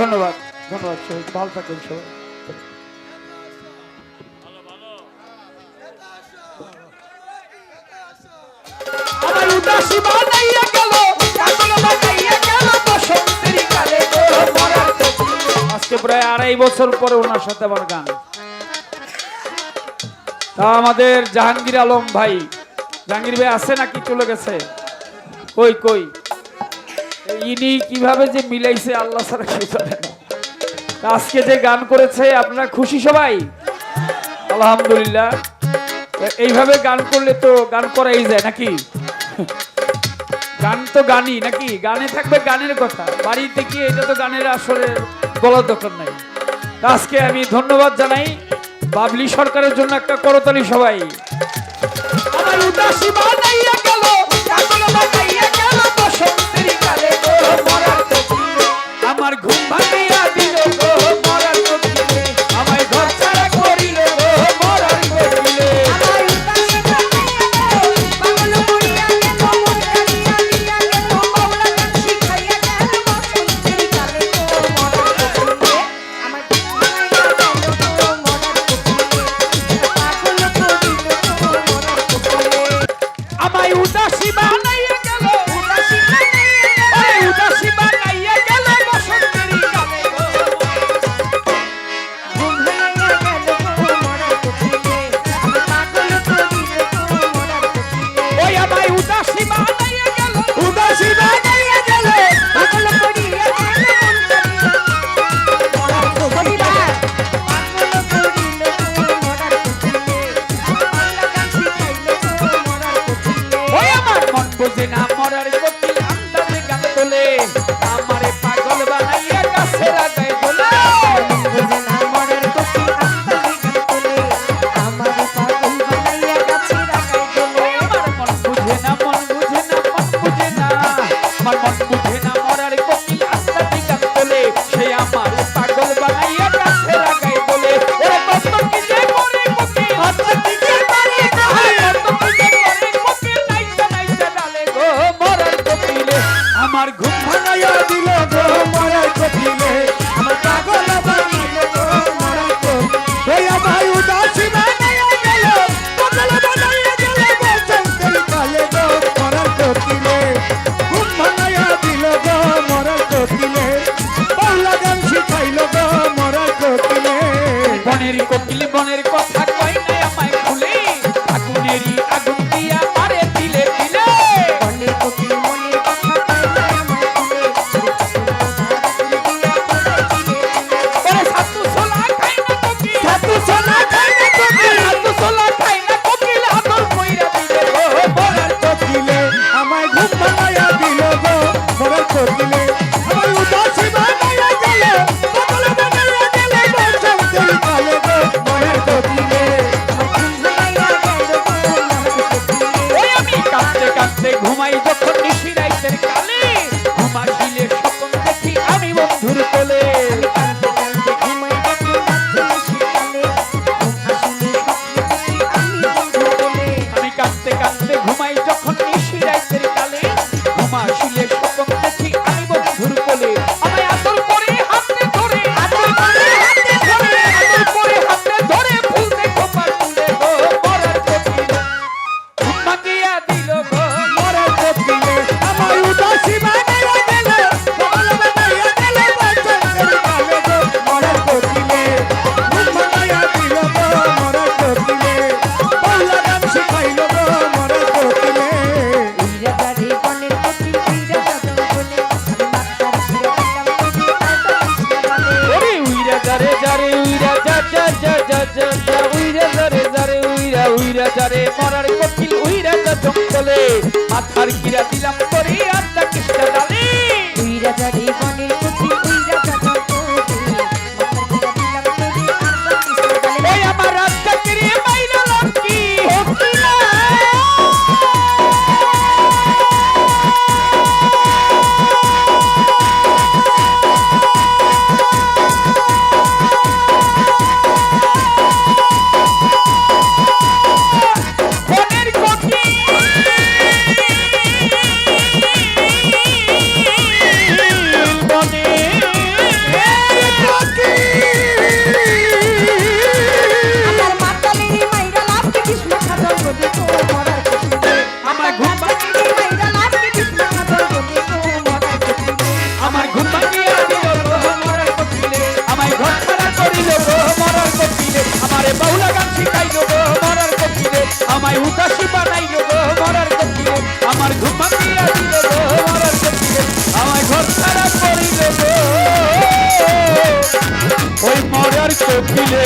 ধন্যবাদ ধন্যবাদ সবাই ভালো থাকবেন সবাই। আজকে প্রায় আড়াই বছর পরে ওনার সাথে আমার গান। তা আমাদের জাহাঙ্গীর আলম ভাই জাহাঙ্গীর ভাই আছে নাকি? চলে গেছে? কই কই? ইনি কীভাবে যে মিলাইছে আল্লাহ ছাড়া কেউ আজকে যে গান করেছে, আপনারা খুশি সবাই? আলহামদুলিল্লাহ। এইভাবে গান করলে তো গান করাই যায় নাকি? গান তো গানই নাকি? গানে থাকবে গানের কথা। বাড়িতে গিয়ে এটা তো গানের আসলে বলার দরকার নাই। আজকে আমি ধন্যবাদ জানাই বাবলি সরকারের জন্য একটা করতালি সবাই। আমার উদাসী বানাইয়া গেল। Baby. বোঝে না দিলে বাজারে মরার কপিল উইরা জঙ্গলে মাথার কিরা দিলাম আমায় উদাসী বানাইল গো, মরার কোকিলে আমার ঘুমাতিয়া দিল গো, মরার কোকিলে আমায় ঘর ছাড়া করিল গো। ওই মরার কোকিলে